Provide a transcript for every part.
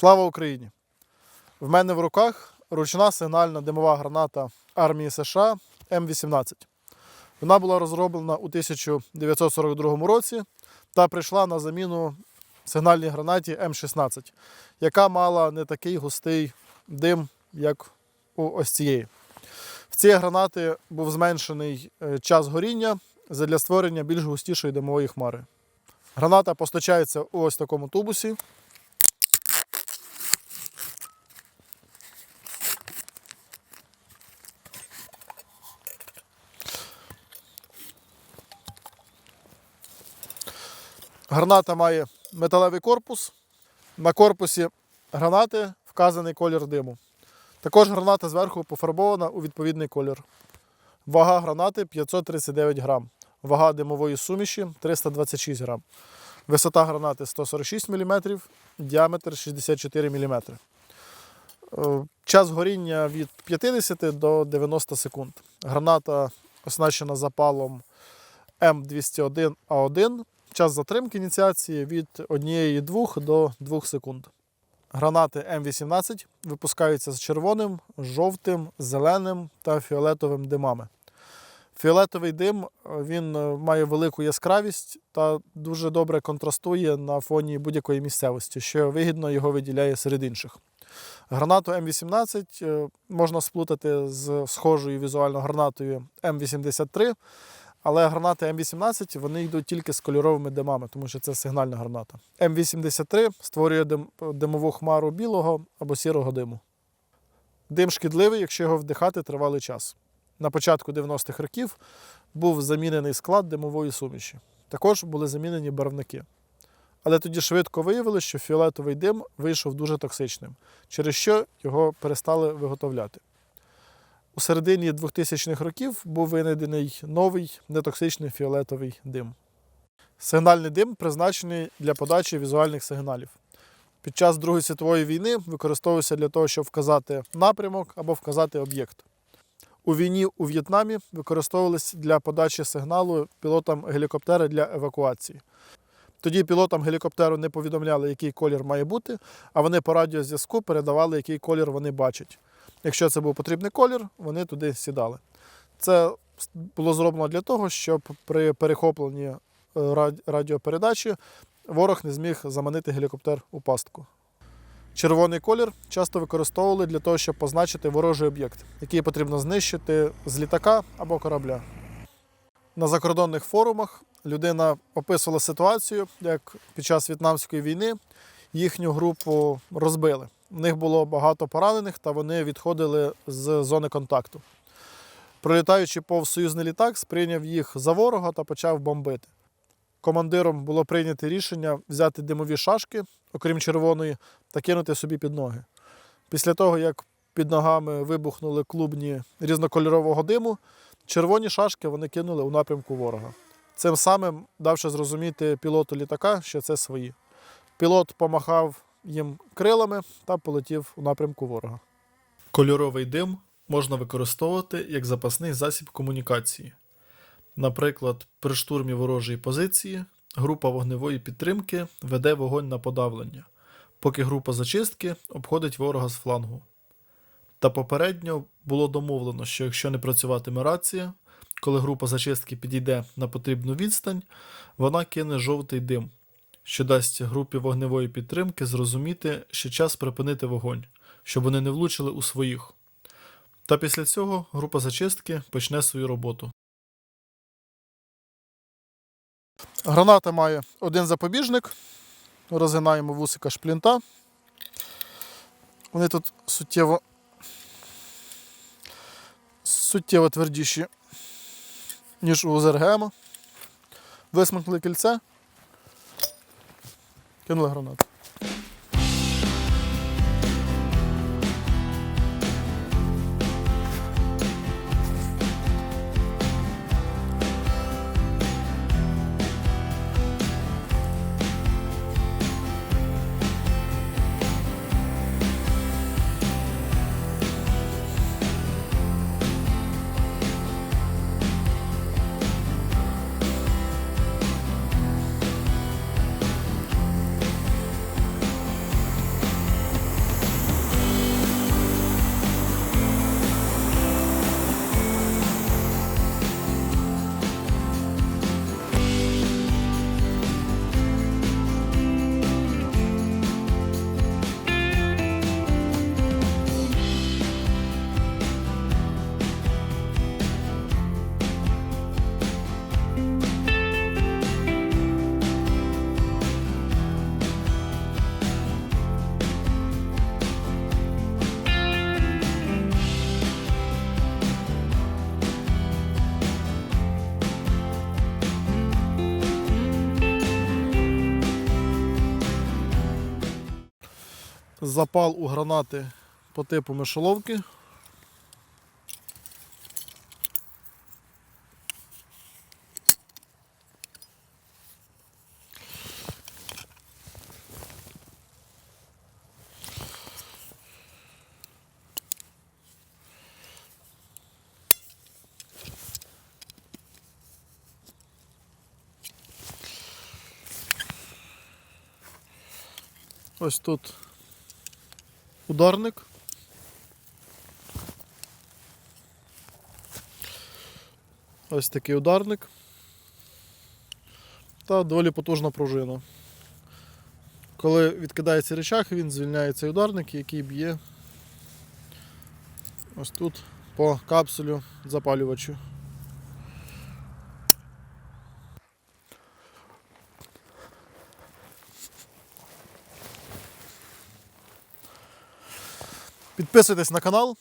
Слава Україні! В мене в руках ручна сигнальна димова граната армії США М18. Вона була розроблена у 1942 році та прийшла на заміну сигнальній гранаті М16, яка мала не такий густий дим, як у ось цієї. В цієї гранати був зменшений е, час горіння для створення більш густішої димової хмари. Граната постачається у ось такому тубусі. Граната має металевий корпус. На корпусі гранати вказаний колір диму. Також граната зверху пофарбована у відповідний колір. Вага гранати 539 грам. Вага димової суміші 326 грам. Висота гранати 146 мм, діаметр 64 мм. Е, Час горіння від 50 до 90 секунд. Граната оснащена запалом М201А1. Час затримки ініціації від 1,2 до 2 секунд. Гранати М18 випускаються з червоним, жовтим, зеленим та фіолетовим димами. Фіолетовий дим він е, має велику яскравість та дуже добре контрастує на фоні будь-якої місцевості, що вигідно його виділяє серед інших. Гранату М18 е, можна сплутати з схожою візуально гранатою М83, але гранати М18 вони йдуть тільки з кольоровими димами, тому що це сигнальна граната. М83 створює дим, димову хмару білого або сірого диму. Дим шкідливий, якщо його вдихати тривалий час. На початку 90-х років був замінений склад димової суміші. Також були замінені барвники. Але тоді швидко виявили, що фіолетовий дим вийшов дуже токсичним, через що його перестали виготовляти. У середині 2000-х років був винайдений новий нетоксичний фіолетовий дим. Сигнальний дим призначений для подачі візуальних сигналів. Під час Другої світової війни використовувався для того, щоб вказати напрямок або вказати об'єкт. У війні у В'єтнамі використовувалися для подачі сигналу пілотам гелікоптера для евакуації. Тоді пілотам гелікоптеру не повідомляли, який колір має бути, а вони по радіозв'язку передавали, який колір вони бачать. Якщо це був потрібний колір, вони туди сідали. Це було зроблено для того, щоб при перехопленні е, радіопередачі ворог не зміг заманити гелікоптер у пастку. Червоний колір часто використовували для того, щоб позначити ворожий об'єкт, який потрібно знищити з літака або корабля. На закордонних форумах людина описувала ситуацію, як під час В'єтнамської війни їхню групу розбили. В них було багато поранених, та вони відходили з зони контакту. Пролітаючи повз союзний літак, сприйняв їх за ворога та почав бомбити. Командиром було прийнято рішення взяти димові шашки, окрім червоної, та кинути собі під ноги. Після того, як під ногами вибухнули клубні різнокольорового диму, червоні шашки вони кинули у напрямку ворога. Цим самим давши зрозуміти пілоту літака, що це свої. Пілот помахав їм крилами та полетів у напрямку ворога. Кольоровий дим можна використовувати як запасний засіб комунікації. Наприклад, при штурмі ворожої позиції група вогневої підтримки веде вогонь на подавлення, поки група зачистки обходить ворога з флангу. Та попередньо було домовлено, що якщо не працюватиме рація, коли група зачистки підійде на потрібну відстань, вона кине жовтий дим, що дасть групі вогневої підтримки зрозуміти, що час припинити вогонь, щоб вони не влучили у своїх. Та після цього група зачистки почне свою роботу. Граната має один запобіжник. Розгинаємо вусика шплінта. Вони тут суттєво суттєво твердіші, ніж у ЗРГМ. Висмикнули кільце. Кинули гранату. Запал у гранати по типу мишоловки. Ось тут ударник. Ось такий ударник. Та доволі потужна пружина. Коли відкидається речах, він звільняє цей ударник, який б'є ось тут по капсулю запалювачу. Підписуйтесь на канал.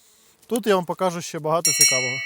Тут я вам покажу ще багато цікавого.